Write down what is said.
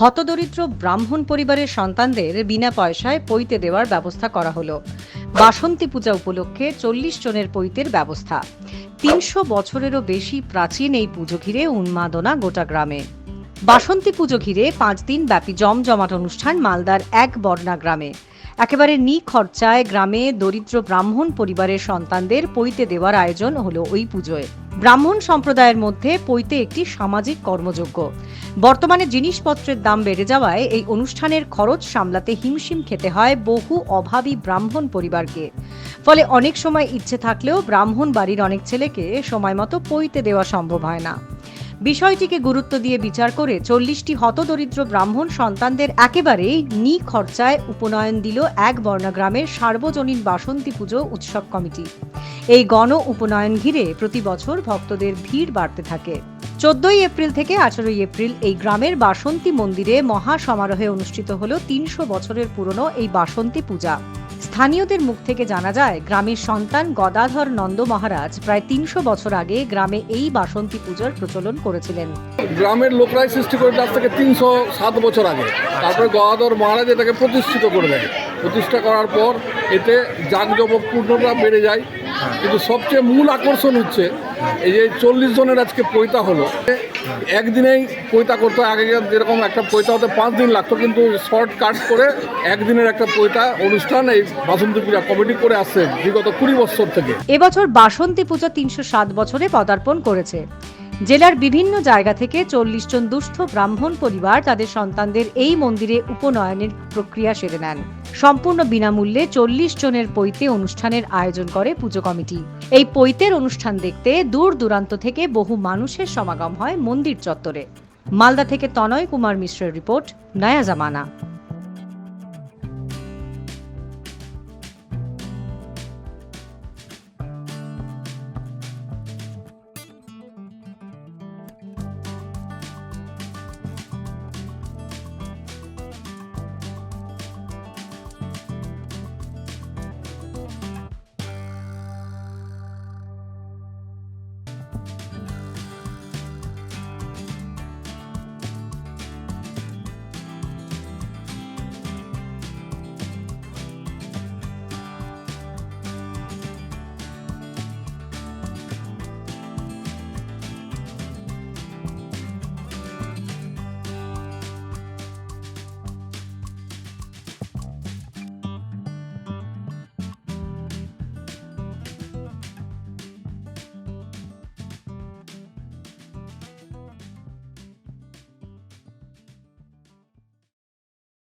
হতদরিদ্র ব্রাহ্মণ পরিবারের সন্তানদের বিনা পয়সায় পৈতে দেওয়ার ব্যবস্থা করা হলো। বাসন্তী পূজা উপলক্ষে চল্লিশ জনের পৈতের ব্যবস্থা। তিনশো বছরেরও বেশি প্রাচীন এই পুজো ঘিরে উন্মাদনা গোটা গ্রামে। বাসন্তী পুজো ঘিরে পাঁচ দিন ব্যাপী জমজমাট অনুষ্ঠান মালদার এক বর্ণা গ্রামে। একেবারে নি খরচায় গ্রামে দরিদ্র ব্রাহ্মণ পরিবারের সন্তানদের পৈতে দেওয়ার আয়োজন হলো ওই পুজোয়। ব্রাহ্মণ সম্প্রদায়ের মধ্যে পৈতে একটি সামাজিক কর্মযোগ্য। বর্তমানে জিনিসপত্রের দাম বেড়ে যাওয়ায় এই অনুষ্ঠানের খরচ সামলাতে হিমশিম খেতে হয় বহু অভাবী ব্রাহ্মণ পরিবারকে। ফলে অনেক সময় ইচ্ছে থাকলেও ব্রাহ্মণ বাড়ির অনেক ছেলেকে সময় মতো পৈতে দেওয়া সম্ভব হয় না। বিষয়টিকে গুরুত্ব দিয়ে বিচার করে চল্লিশটি হতদরিদ্র ব্রাহ্মণ সন্তানদের একেবারেই নি খরচায় উপনয়ন দিল এক বর্ণগ্রামের সার্বজনীন বাসন্তী পুজো উৎসব কমিটি। এই গণ উপনয়ন ঘিরে প্রতি বছর ভক্তদের ভিড় বাড়তে থাকে। চোদ্দই এপ্রিল থেকে আঠারোই এপ্রিল এই গ্রামের বাসন্তী মন্দিরে মহা সমারোহে অনুষ্ঠিত হল তিনশো বছরের পুরনো এই বাসন্তী পূজা। স্থানীয়দের মুখ থেকে জানা যায়, গ্রামের সন্তান গদাধর নন্দ মহারাজ প্রায় তিনশো বছর আগে গ্রামে এই বাসন্তী পূজার প্রচলন করেছিলেন। গ্রামের লোকরাই সৃষ্টি করে আজ থেকে তিনশো সাত বছর আগে। তারপরে গদাধর মহারাজ এটাকে প্রতিষ্ঠিত করে দেয়। প্রতিষ্ঠা করার পর এতে জাঁকজমকপূর্ণতা বেড়ে যায়। কিন্তু সবচেয়ে মূল আকর্ষণ হচ্ছে এই যে চল্লিশ জনের আজকে পৈতা হলো। একদিনেই পৈতা করতে। আগে যেরকম একটা পৈতা হতে পাঁচ দিন লাগতো, কিন্তু শর্ট কাট করে একদিনের একটা পৈতা অনুষ্ঠান এই বাসন্তী পূজা কমিটি করে আসছে বিগত কুড়ি বছর থেকে। এবছর বাসন্তী পূজা তিনশো সাত বছরে পদার্পণ করেছে। জেলার বিভিন্ন জায়গা থেকে চল্লিশ জন দুস্থ ব্রাহ্মণ পরিবার তাদের সন্তানদের এই মন্দিরে উপনয়নের প্রক্রিয়া সেরে নেন। সম্পূর্ণ বিনামূল্যে চল্লিশ জনের পৈতে অনুষ্ঠানের আয়োজন করে পুজো কমিটি। এই পৈতের অনুষ্ঠান দেখতে দূর দূরান্ত থেকে বহু মানুষের সমাগম হয় মন্দির চত্বরে। মালদা থেকে তনয় কুমার মিশ্রের রিপোর্ট, নয়া জামানা।